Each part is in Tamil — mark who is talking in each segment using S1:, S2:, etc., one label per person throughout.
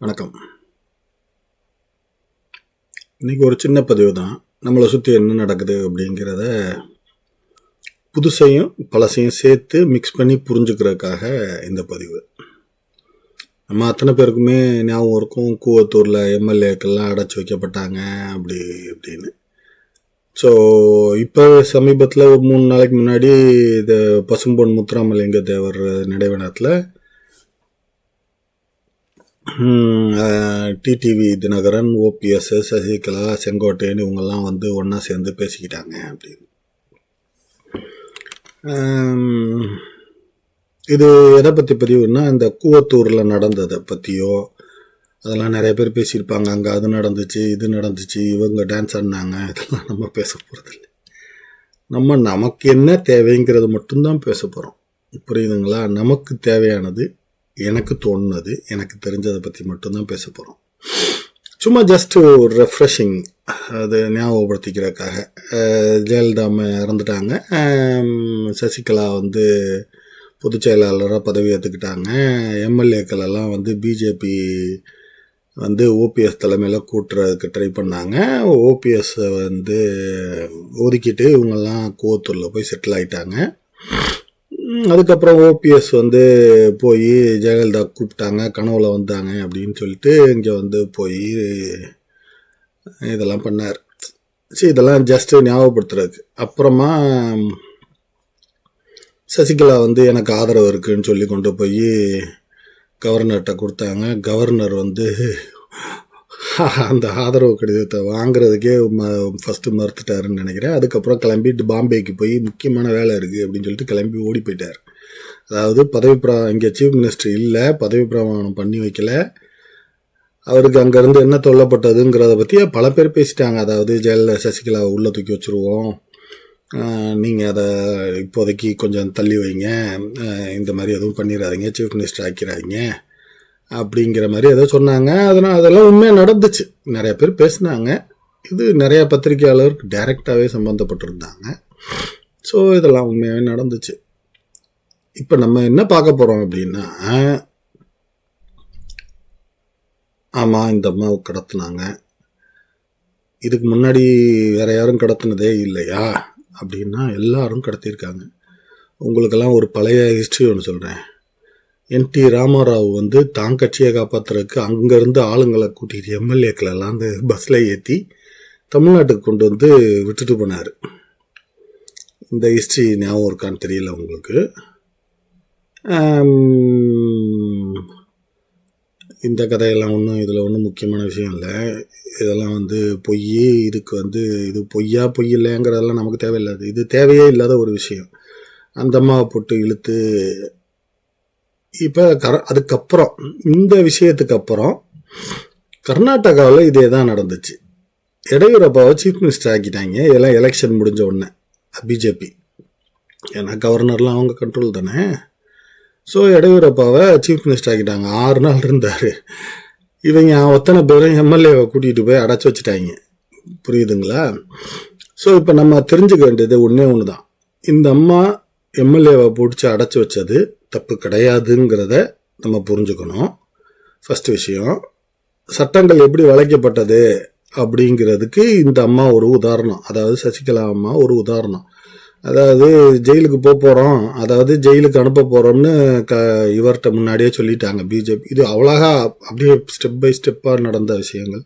S1: வணக்கம். இன்னைக்கு ஒரு சின்ன பதிவு தான். நம்மளை சுற்றி என்ன நடக்குது அப்படிங்கிறத புதுசையும் பழசையும் சேர்த்து மிக்ஸ் பண்ணி புரிஞ்சுக்கிறதுக்காக இந்த பதிவு. நம்ம அத்தனை பேருக்குமே ஞாபகம் இருக்கும். கூவத்தூரில் எம்எல்ஏக்கெல்லாம் அடைச்சி வைக்கப்பட்டாங்க அப்படி அப்படின்னு ஸோ இப்போ சமீபத்தில் ஒரு மூணு நாளைக்கு முன்னாடி இந்த பசும்பொன் முத்துராமலிங்க தேவர் நினைவினத்தில் டிடிவி தினகரன் ஓபிஎஸ் சசிகலா செங்கோட்டையன் இவங்கெல்லாம் வந்து ஒன்றா சேர்ந்து பேசிக்கிட்டாங்க அப்படின்னு. இது எதை பற்றி பதிவுன்னா இந்த கூவத்தூரில் நடந்ததை பற்றியோ அதெல்லாம் நிறைய பேர் பேசியிருப்பாங்க. அங்கே அது நடந்துச்சு இது நடந்துச்சு இவங்க டான்ஸ் ஆடினாங்க இதெல்லாம் நம்ம பேச போகிறதில்ல நம்ம நமக்கு என்ன தேவைங்கிறது மட்டும்தான் பேச போகிறோம் புரியுதுங்களா? நமக்கு தேவையானது எனக்கு தோணுனது எனக்கு தெரிஞ்சதை பற்றி மட்டும்தான் பேச போகிறோம் சும்மா ஜஸ்ட் ஒரு ரெஃப்ரெஷிங் அது ஞாபகப்படுத்திக்கிறதுக்காக. ஜெயலலிதா அம்மா இறந்துட்டாங்க. சசிகலா வந்து பொதுச் செயலாளராக பதவி ஏற்றுக்கிட்டாங்க எம்எல்ஏக்கள் எல்லாம் வந்து பிஜேபி வந்து ஓபிஎஸ் தலைமையில் கூட்டுறதுக்கு ட்ரை பண்ணாங்க. ஓபிஎஸ்ஸை வந்து ஒதுக்கிட்டு இவங்கெல்லாம் கோவத்தூரில் போய் செட்டில் ஆகிட்டாங்க அதுக்கப்புறம் ஓபிஎஸ் வந்து போய் ஜெயலலிதா கூப்பிட்டாங்க கனவுல வந்தாங்க அப்படின்னு சொல்லிட்டு இங்கே வந்து போய் இதெல்லாம் பண்ணார். சரி இதெல்லாம் ஜஸ்ட் ஞாபகப்படுத்துறதுக்கு. அப்புறமா சசிகலா வந்து எனக்கு ஆதரவு இருக்குன்னு சொல்லி கொண்டு போய் கவர்னர்கிட்ட கொடுத்தாங்க. கவர்னர் வந்து அந்த ஆதரவு கடிதத்தை வாங்குறதுக்கே ம ஃபஸ்ட்டு மறுத்துட்டாருன்னு நினைக்கிறேன். அதுக்கப்புறம் கிளம்பிட்டு பாம்பேக்கு போய் முக்கியமான வேலை இருக்குது அப்படின்னு சொல்லிட்டு கிளம்பி ஓடி போயிட்டார். அதாவது பதவி பிரா இங்கே சீஃப் மினிஸ்டர் இல்லை பதவி பிரமாணம் பண்ணி வைக்கல. அவருக்கு அங்கேருந்து என்ன தொல்லப்பட்டதுங்கிறத பற்றி பல பேர் பேசிட்டாங்க. அதாவது ஜெயலலிதா சசிகலாவை உள்ளே தூக்கி வச்சுருவோம். நீங்கள் அதை இப்போதைக்கு கொஞ்சம் தள்ளி வைங்க. இந்த மாதிரி எதுவும் பண்ணிடாதீங்க. சீஃப் மினிஸ்டர் ஆக்கிறாதீங்க அப்படிங்கிற மாதிரி ஏதோ சொன்னாங்க. அதனால் அதெல்லாம் உண்மையாக நடந்துச்சு. நிறைய பேர் பேசினாங்க. இது நிறைய பத்திரிகையாளருக்கு டைரெக்டாகவே சம்மந்தப்பட்டிருந்தாங்க ஸோ இதெல்லாம் உண்மையாகவே நடந்துச்சு. இப்போ நம்ம என்ன பார்க்க போகிறோம் அப்படின்னா ஆமாம் இந்த அம்மாவை கடத்துனாங்க. இதுக்கு முன்னாடி வேற யாரும் கடத்தினதே இல்லையா? அப்படின்னா எல்லாரும் கடத்தியிருக்காங்க. உங்களுக்கெல்லாம் ஒரு பழைய ஹிஸ்ட்ரி ஒன்று சொல்கிறேன் என் டி ராமாராவ் வந்து தான் கட்சியை காப்பாற்றுறதுக்கு அங்கேருந்து ஆளுங்களை கூட்டிகிட்டு எம்எல்ஏக்களெல்லாம் அந்த பஸ்ஸில் ஏற்றி தமிழ்நாட்டுக்கு கொண்டு வந்து விட்டுட்டு போனார். இந்த ஹிஸ்ட்ரி ஞாபகம் இருக்கான்னு தெரியல உங்களுக்கு. இந்த கதையெல்லாம் ஒன்றும் இதில் ஒன்றும் முக்கியமான விஷயம் இல்லை. இதெல்லாம் வந்து பொய் இதுக்கு வந்து இது பொய்யா பொய் இல்லைங்கிறதெல்லாம் நமக்கு தேவையில்லாது. இது தேவையே இல்லாத ஒரு விஷயம். அந்த அம்மாவை போட்டு இழுத்து இப்போ கர அதுக்கப்புறம் இந்த விஷயத்துக்கு அப்புறம் கர்நாடகாவில் இதே தான் நடந்துச்சு. எடையூரப்பாவை சீஃப் மினிஸ்டர் ஆக்கிட்டாங்க. எல்லாம் எலெக்ஷன் முடிஞ்ச உடனே பிஜேபி. ஏன்னா கவர்னர்லாம் அவங்க கண்ட்ரோல் தானே. ஸோ எடையூரப்பாவை சீஃப் மினிஸ்டர் ஆக்கிட்டாங்க. ஆறு நாள் இருந்தார். இவங்க ஒத்தனை பேரும் எம்எல்ஏவை கூட்டிகிட்டு போய் அடைச்சி வச்சுட்டாங்க. புரியுதுங்களா? ஸோ இப்போ நம்ம தெரிஞ்சுக்க வேண்டியது ஒன்றே ஒன்று தான் இந்த அம்மா எம்எல்ஏவை பிடிச்சி அடைச்சி வச்சது தப்பு கிடையாதுங்கிறத நம்ம புரிஞ்சுக்கணும். ஃபஸ்ட் விஷயம் சட்டங்கள் எப்படி வளைக்கப்பட்டது அப்படிங்கிறதுக்கு இந்த அம்மா ஒரு உதாரணம். அதாவது சசிகலா அம்மா ஒரு உதாரணம். அதாவது ஜெயிலுக்கு போக போகிறோம் அதாவது ஜெயிலுக்கு அனுப்ப போகிறோம்னு க இவர்கிட்ட முன்னாடியே சொல்லிட்டாங்க பிஜேபி இது அவ்வளோகா அப்படியே ஸ்டெப் பை ஸ்டெப்பாக நடந்த விஷயங்கள்.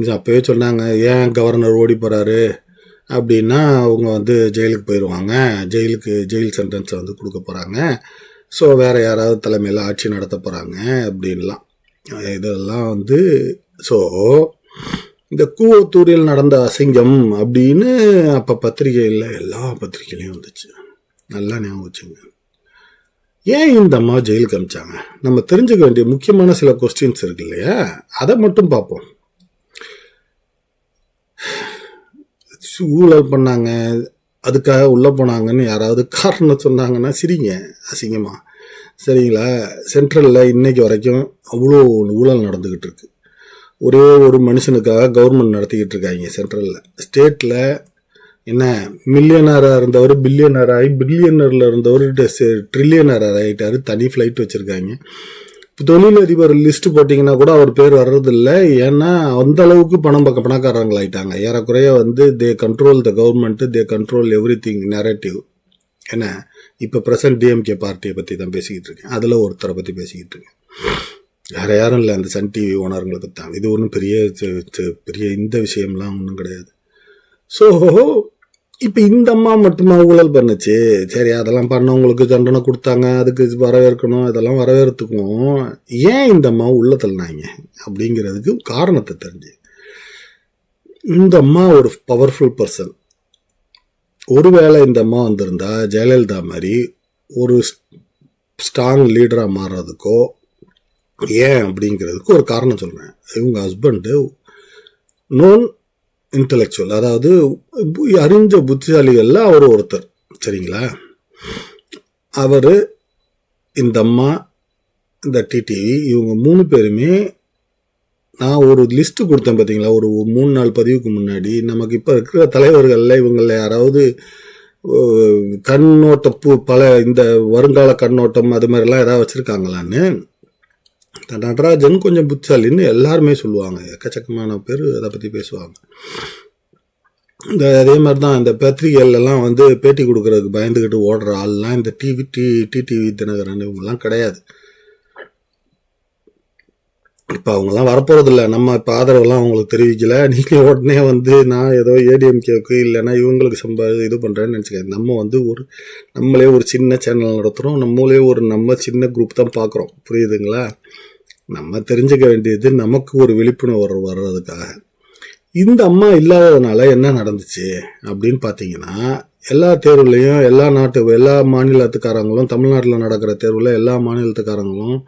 S1: இது சொன்னாங்க ஏன் கவர்னர் ஓடி போகிறாரு அப்படின்னா அவங்க வந்து ஜெயிலுக்கு போயிடுவாங்க ஜெயிலுக்கு ஜெயில் சென்டென்ஸை வந்து கொடுக்க போகிறாங்க ஸோ வேறு யாராவது தலைமையில் ஆட்சி நடத்த போகிறாங்க அப்படின்லாம். இதெல்லாம் வந்து ஸோ இந்த கூவத்தூரில் நடந்த அசிங்கம் அப்படின்னு அப்போ பத்திரிகையில் எல்லா பத்திரிகையிலையும் வந்துச்சு. நல்லா ஞாபகம் வச்சுங்க. ஏன் இந்த அம்மா ஜெயிலுக்கு அமிச்சாங்க? நம்ம தெரிஞ்சுக்க வேண்டிய முக்கியமான சில கொஸ்டின்ஸ் இருக்கு இல்லையா? அதை மட்டும் பார்ப்போம். ஊழல் பண்ணாங்க அதுக்காக உள்ளே போனாங்கன்னு யாராவது காரணம் சொன்னாங்கன்னா சிரிங்க அசிங்கமாக சரிங்களா? சென்ட்ரலில் இன்னைக்கு வரைக்கும் அவ்வளோ ஊழல் நடந்துக்கிட்டு இருக்கு. ஒரே ஒரு மனுஷனுக்காக கவர்மெண்ட் நடத்திக்கிட்டு இருக்காங்க சென்ட்ரலில். ஸ்டேட்டில் என்ன மில்லியனராக இருந்தவர் பில்லியனர் ஆகி பில்லியனரில் இருந்தவர் ட்ரில்லியனராக ஆகிட்டார் தனி ஃப்ளைட் வச்சுருக்காங்க. தொழிலதிபர் லிஸ்ட் போட்டிங்கன்னா கூட அவர் பேர் வர்றதில்ல. ஏன்னா அந்த அளவுக்கு பணம் பக்க பணக்காரங்களாயிட்டாங்க ஏறக்குறைய வந்து they control the government they control everything narrative என்ன? இப்போ ப்ரெசன்ட் டிஎம்கே பார்ட்டியை பற்றி தான் பேசிக்கிட்டு இருக்கேன். அதில் ஒருத்தரை பற்றி பேசிக்கிட்டு இருக்கேன். வேற யாரும் இல்லை அந்த சன் டிவி ஓனருங்களை பற்றி தான். இது ஒன்றும் பெரிய பெரிய இந்த விஷயம்லாம் ஒன்றும் கிடையாது. ஸோ இப்போ இந்த அம்மா மட்டுமா ஊழல் பண்ணுச்சு? சரி அதெல்லாம் பண்ணவங்களுக்கு தண்டனை கொடுத்தாங்க அதுக்கு வரவேற்கணும் இதெல்லாம் வரவேற்கிறதுக்கும் ஏன் இந்த அம்மா உள்ள தள்ளினாங்க? அப்படிங்கிறதுக்கு காரணத்தை தெரிஞ்சு. இந்த அம்மா ஒரு பவர்ஃபுல் பர்சன் ஒருவேளை இந்த அம்மா வந்திருந்தா ஜெயலலிதா மாதிரி ஒரு ஸ்ட்ராங் லீடராக மாறுறதுக்கோ ஏன் அப்படிங்கிறதுக்கு ஒரு காரணம் சொல்கிறேன் இவங்க ஹஸ்பண்டு நோன் இன்டலெக்சுவல் அதாவது பு- அறிஞ்ச புத்திசாலிகளில் அவர் ஒருத்தர். சரிங்களா? அவர் இந்த அம்மா இந்த டிடிவி இவங்க மூணு பேருமே நான் ஒரு லிஸ்ட் கொடுத்தேன் பார்த்தீங்களா ஒரு மூணு நாள் பதிவுக்கு முன்னாடி. நமக்கு இப்போ இருக்கிற தலைவர்களில் இவங்களில் யாராவது கண்ணோட்ட பூ பல இந்த வருங்கால கண்ணோட்டம் அது மாதிரிலாம் ஏதாவது வச்சுருக்காங்களான்னு நடராஜன் கொஞ்சம் புத்திசாலின்னு எல்லாருமே சொல்லுவாங்க. எக்கச்சக்கமான பேர் அதை பற்றி பேசுவாங்க. இந்த அதே மாதிரி தான் இந்த பத்திரிகைகள் எல்லாம் வந்து பேட்டி கொடுக்கறதுக்கு பயந்துக்கிட்டு ஓடுற ஆள்லாம் இந்த டிவி டி டிடிவி தினகரன் இவங்கெல்லாம் கிடையாது. இப்போ அவங்கெல்லாம் வரப்போகிறதில்ல நம்ம இப்போ ஆதரவெல்லாம் அவங்களுக்கு தெரிவிக்கல. நீங்கள் உடனே வந்து நான் ஏதோ ஏடிஎம்கேவுக்கு இல்லைன்னா இவங்களுக்கு சம்ப இது பண்ணுறேன்னு நினச்சிக்க நம்ம வந்து ஒரு நம்மளே ஒரு சின்ன சேனல் நடத்துகிறோம் நம்மளே ஒரு நம்ம சின்ன குரூப் தான் பார்க்குறோம் புரியுதுங்களா? நம்ம தெரிஞ்சுக்க வேண்டியது நமக்கு ஒரு விழிப்புணர்வு வர்றதுக்காக. இந்த அம்மா இல்லாததுனால என்ன நடந்துச்சு அப்படின்னு பார்த்தீங்கன்னா எல்லா தேர்வுலையும் எல்லா நாட்டு எல்லா மாநிலத்துக்காரங்களும் தமிழ்நாட்டில் நடக்கிற தேர்வில் எல்லா மாநிலத்துக்காரங்களும்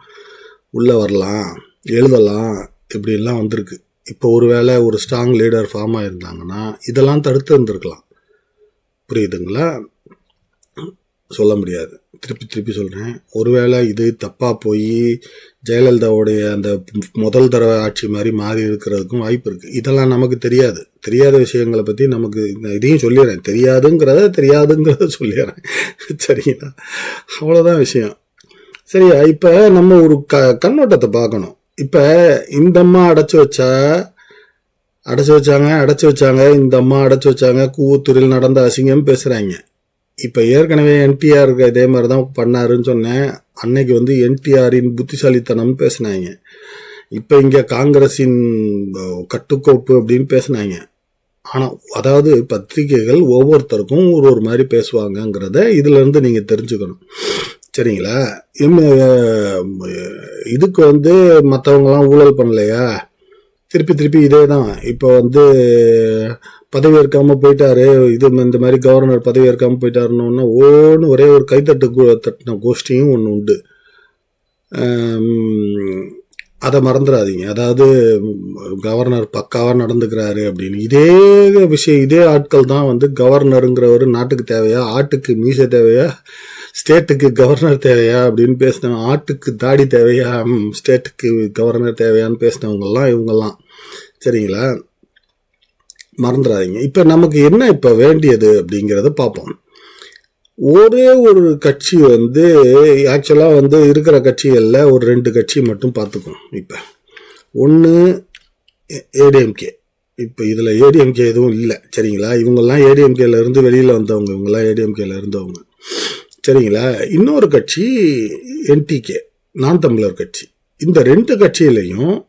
S1: உள்ளே வரலாம். எழுதலாம் இப்படிலாம் வந்திருக்கு. இப்போ ஒருவேளை ஒரு ஸ்ட்ராங் லீடர் ஃபார்ம் ஆகியிருந்தாங்கன்னா இதெல்லாம் தடுத்து இருந்திருக்கலாம். புரியுதுங்களா? சொல்ல முடியாது. திருப்பி திருப்பி சொல்கிறேன் ஒருவேளை இது தப்பாக போய் ஜெயலலிதாவுடைய அந்த முதல் தடவை ஆட்சி மாதிரி மாறி இருக்கிறதுக்கும் வாய்ப்பு இருக்குது இதெல்லாம் நமக்கு தெரியாது. தெரியாத விஷயங்களை பற்றி நமக்கு இதையும் சொல்லிடுறேன். தெரியாதுங்கிறத தெரியாதுங்கிறத சொல்லிடுறேன். சரிங்களா? அவ்வளோதான் விஷயம். சரியா? இப்போ நம்ம ஒரு க கண்ணோட்டத்தை பார்க்கணும். இப்போ இந்த அம்மா அடைச்சி வச்சா அடைச்சி வச்சாங்க அடைச்சி வச்சாங்க இந்த அம்மா அடைச்சி வச்சாங்க கூவத்தூரில் நடந்த அசிங்கம் பேசுகிறாங்க இப்போ ஏற்கனவே என்டிஆர் இதே மாதிரி தான் பண்ணாருன்னு சொன்னேன். அன்னைக்கு வந்து என்டிஆரின் புத்திசாலித்தனம் பேசினாங்க. இப்போ இங்கே காங்கிரஸின் கட்டுக்கோப்பு அப்படின்னு பேசினாங்க. ஆனால் அதாவது பத்திரிகைகள் ஒவ்வொருத்தருக்கும் ஒரு ஒரு மாதிரி பேசுவாங்கங்கிறத இதுலேருந்து நீங்கள் தெரிஞ்சுக்கணும். சரிங்களா? இன்னும், இதுக்கு வந்து மற்றவங்களாம் ஊழல் பண்ணலையா? திருப்பி திருப்பி இதே தான் இப்போ வந்து பதவி ஏற்காமல் போயிட்டாரு. இது இந்த மாதிரி கவர்னர் பதவி ஏற்காமல் போயிட்டாருன்னு ஓன்னு ஒரே ஒரு கைத்தட்டு தட்டின கோஷ்டியும் ஒன்று உண்டு. அதை மறந்துடாதீங்க. அதாவது கவர்னர் பக்காவாக நடந்துக்கிறாரு அப்படின்னு. இதே விஷயம் இதே ஆட்கள் தான் வந்து கவர்னருங்கிறவர் நாட்டுக்கு தேவையா? ஆட்டுக்கு மீச தேவையா? ஸ்டேட்டுக்கு கவர்னர் தேவையா அப்படின்னு பேசினவன் ஆட்டுக்கு தாடி தேவையா ஸ்டேட்டுக்கு கவர்னர் தேவையான்னு பேசினவங்கெல்லாம் இவங்கெல்லாம். சரிங்களா? மறந்துடாதீங்க. இப்போ நமக்கு என்ன இப்போ வேண்டியது அப்படிங்கிறத பார்ப்போம். ஒரே ஒரு கட்சி வந்து ஆக்சுவலாக வந்து இருக்கிற கட்சிகளில் ஒரு ரெண்டு கட்சி மட்டும் பார்த்துக்கும் இப்போ. ஒன்று ஏடிஎம்கே இப்போ இதில் ஏடிஎம்கே எதுவும் இல்லை. சரிங்களா? இவங்கெல்லாம் ஏடிஎம்கேல இருந்து வெளியில் வந்தவங்க இவங்கெல்லாம் ஏடிஎம்கேல இருந்தவங்க. சரிங்களா? இன்னொரு கட்சி என்டிகே. நான் தமிழர் கட்சி. இந்த ரெண்டு கட்சியிலையும்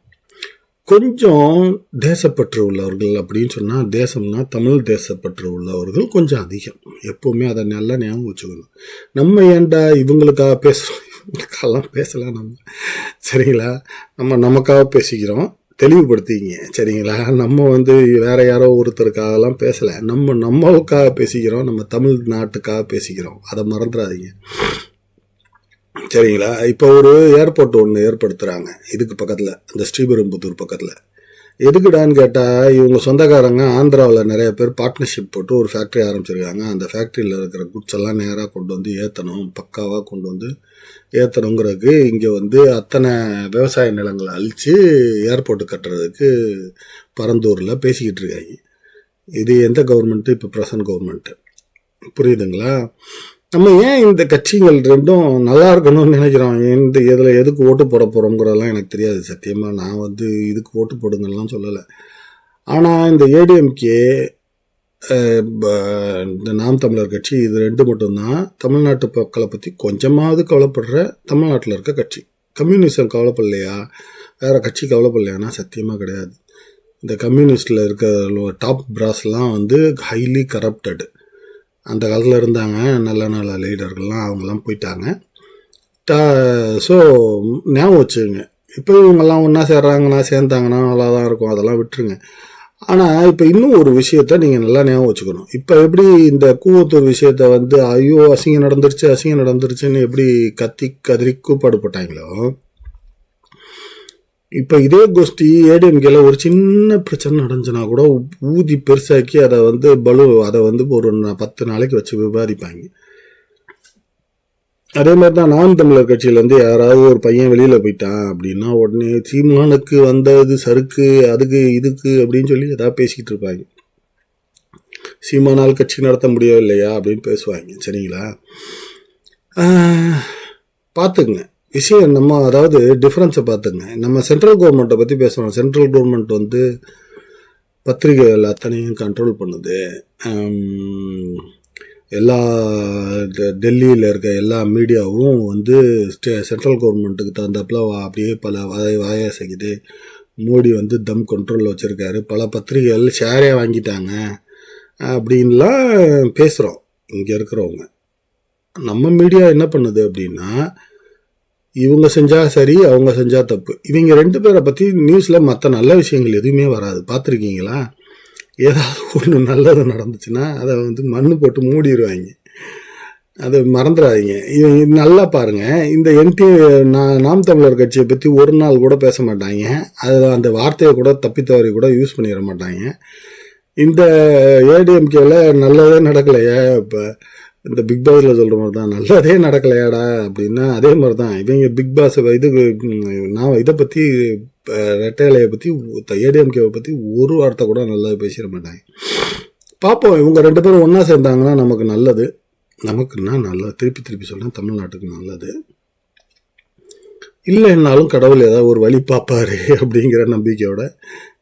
S1: கொஞ்சம் தேசப்பற்று உள்ளவர்கள் அப்படின்னு சொன்னால் தேசம்னா தமிழ் தேசப்பற்று உள்ளவர்கள் கொஞ்சம் அதிகம். எப்போவுமே அதை நல்லா ஞாபகம் வச்சுக்கணும். நம்ம ஏன்டா இவங்களுக்காக பேசுகிறோம் இவங்களுக்கெல்லாம் பேசலாம் நம்ம. சரிங்களா? நம்ம நமக்காக பேசிக்கிறோம். தெளிவுபடுத்திங்க சரிங்களா? நம்ம வந்து வேற யாரோ ஒருத்தருக்காகலாம் பேசலை. நம்ம நம்மளுக்காக பேசிக்கிறோம் நம்ம தமிழ் நாட்டுக்காக பேசிக்கிறோம். அதை மறந்துடாதீங்க சரிங்களா? இப்போ ஒரு ஏர்போர்ட் ஒன்று ஏற்படுத்துகிறாங்க இதுக்கு பக்கத்தில் இந்த ஸ்ரீபெரும்புத்தூர் பக்கத்தில். எதுக்குடான்னு கேட்டால் இவங்க சொந்தக்காரங்க ஆந்திராவில் நிறைய பேர் பார்ட்னர்ஷிப் போட்டு ஒரு ஃபேக்ட்ரி ஆரம்பிச்சிருக்காங்க. அந்த ஃபேக்ட்ரியில் இருக்கிற குட்ஸ் எல்லாம் நேராக கொண்டு வந்து ஏற்றணும் பக்காவாக கொண்டு வந்து ஏற்றணுங்கிறதுக்கு இங்கே வந்து அத்தனை விவசாய நிலங்களை அழித்து ஏர்போர்ட்டு கட்டுறதுக்கு பரந்தூரில் பேசிக்கிட்டு இருக்காங்க. இது எந்த கவர்மெண்ட்டு இப்போ ப்ரெசன்ட் கவர்மெண்ட்டு புரியுதுங்களா? நம்ம ஏன் இந்த கட்சிகள் ரெண்டும் நல்லா இருக்கணும்னு நினைக்கிறோம்? இந்த இதில் எதுக்கு ஓட்டு போட போகிறோங்கிறதெல்லாம் எனக்கு தெரியாது. சத்தியமாக நான் வந்து இதுக்கு ஓட்டு போடுங்கலாம் சொல்லலை. ஆனால் இந்த ஏடிஎம்கே இந்த நாம் தமிழர் கட்சி இது ரெண்டு மட்டும்தான். தமிழ்நாட்டு மக்களை பற்றி கொஞ்சமாவது கவலைப்படுற தமிழ்நாட்டில் இருக்க கட்சி. கம்யூனிசம் கவலைப்படலையா? வேறு கட்சி கவலைப்படலையானா சத்தியமாக கிடையாது. இந்த கம்யூனிஸ்டில் இருக்க டாப் பிராஸ்லாம் வந்து ஹைலி கரப்டடு அந்த காலத்தில் இருந்தாங்க நல்ல நல்ல லீடர்கள்லாம் அவங்கெல்லாம் போயிட்டாங்க. ஸோ ஞாபகம் வச்சுங்க இப்போ இவங்கெல்லாம் ஒன்றா சேர்றாங்கன்னா சேர்ந்தாங்கன்னா நல்லா தான் இருக்கும் அதெல்லாம் விட்டுருங்க. ஆனால் இப்போ இன்னும் ஒரு விஷயத்த நீங்கள் நல்லா ஞாபகம் வச்சுக்கணும். இப்போ எப்படி இந்த கூவத்தூர் விஷயத்த வந்து ஐயோ அசிங்கம் நடந்துருச்சு அசிங்கம் நடந்துருச்சுன்னு எப்படி கத்தி கதறி கூப்பாடு போட்டாங்களோ இப்போ இதே கோஷ்டி ஏடிஎம்கேல ஒரு சின்ன பிரச்சனை நடந்துச்சுன்னா கூட ஊதி பெருசாக்கி அதை வந்து பலு அதை வந்து ஒரு பத்து நாளைக்கு வச்சு விவாதிப்பாங்க. அதே மாதிரி தான் நாம் தமிழர் கட்சியிலேருந்து யாராவது ஒரு பையன் வெளியில் போயிட்டான் அப்படின்னா உடனே சீமானுக்கு வந்தது சறுக்கு அதுக்கு இதுக்கு அப்படின்னு சொல்லி எதாவது பேசிக்கிட்டு இருப்பாங்க. சீமானால் கட்சி நடத்த முடியவில்லையா அப்படின்னு பேசுவாங்க. சரிங்களா? பார்த்துக்குங்க. விஷயம் நம்ம அதாவது டிஃப்ரென்ஸை பார்த்துங்க. நம்ம சென்ட்ரல் கவர்மெண்ட்டை பற்றி பேசுகிறோம் சென்ட்ரல் கவர்மெண்ட் வந்து பத்திரிகைகள் அத்தனையும் கண்ட்ரோல் பண்ணுது. எல்லா டெ- டெல்லியில் இருக்க எல்லா மீடியாவும் வந்து ஸ்டே சென்ட்ரல் கவர்மெண்ட்டுக்கு தகுந்தாப்புல வா- அப்படியே பல வாய வாயாசைக்குது மோடி வந்து தம் கண்ட்ரோலில் வச்சுருக்காரு. பல பத்திரிகைகள் ஷேரே வாங்கிட்டாங்க. அப்படின்லாம் பேசுகிறோம் இங்கே இருக்கிறவங்க. நம்ம மீடியா என்ன பண்ணுது அப்படின்னா இவங்க செஞ்சா சரி அவங்க செஞ்சா தப்பு. இவங்க ரெண்டு பேரை பற்றி நியூஸில் மற்ற நல்ல விஷயங்கள் எதுவுமே வராது. பார்த்துருக்கீங்களா? ஏதாவது ஒன்று நல்லது நடந்துச்சுன்னா அதை வந்து மண்ணு போட்டு மூடிடுவாங்க அதை மறந்துடாதீங்க. இது நல்லா பாருங்கள் இந்த என்டி நாம் தமிழர் கட்சியை பற்றி ஒரு நாள் கூட பேச மாட்டாங்க. அதில் அந்த வார்த்தையை கூட தப்பித்தவரை கூட யூஸ் பண்ணிட மாட்டாங்க. இந்த ஏடிஎம்கேவில் நல்லதே நடக்கலையே இப்போ? இந்த பிக் பாஸில் சொல்கிற மாதிரி தான். நல்லதே நடக்கலையாடா அப்படின்னா அதே மாதிரி தான் இவங்க பிக் பாஸ் இது நான் இதை பற்றி ரெட்டையலையை பற்றி ஏடிஎம்கேவை பற்றி ஒரு வார்த்தை கூட நல்லா பேசிட மாட்டாங்க. பார்ப்போம் இவங்க ரெண்டு பேரும் ஒன்றா சேர்ந்தாங்கன்னா நமக்கு நல்லது. நமக்குன்னா நல்லது. திருப்பி திருப்பி சொல்கிறேன் தமிழ்நாட்டுக்கு நல்லது. இல்லைன்னாலும் கடவுள் ஏதாவது ஒரு வழி பார்ப்பாரு அப்படிங்கிற நம்பிக்கையோட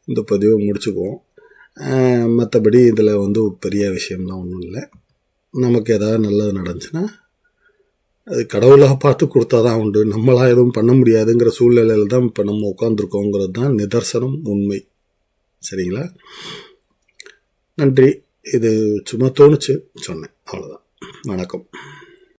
S1: இந்த பதிவை முடிச்சுக்குவோம். மற்றபடி இதில் வந்து பெரிய விஷயம்லாம் ஒன்றும் இல்லை. நமக்கு ஏதாவது நல்லது நடந்துச்சுன்னா அது கடவுளாக பார்த்து கொடுத்தா தான் உண்டு. நம்மளாக எதுவும் பண்ண முடியாதுங்கிற சூழ்நிலையில் தான் இப்போ நம்ம உட்காந்துருக்கோங்கிறது தான் நிதர்சனம் உண்மை. சரிங்களா? நன்றி. இது சும்மா தோணுச்சு சொன்னேன். அவ்வளோதான் வணக்கம்.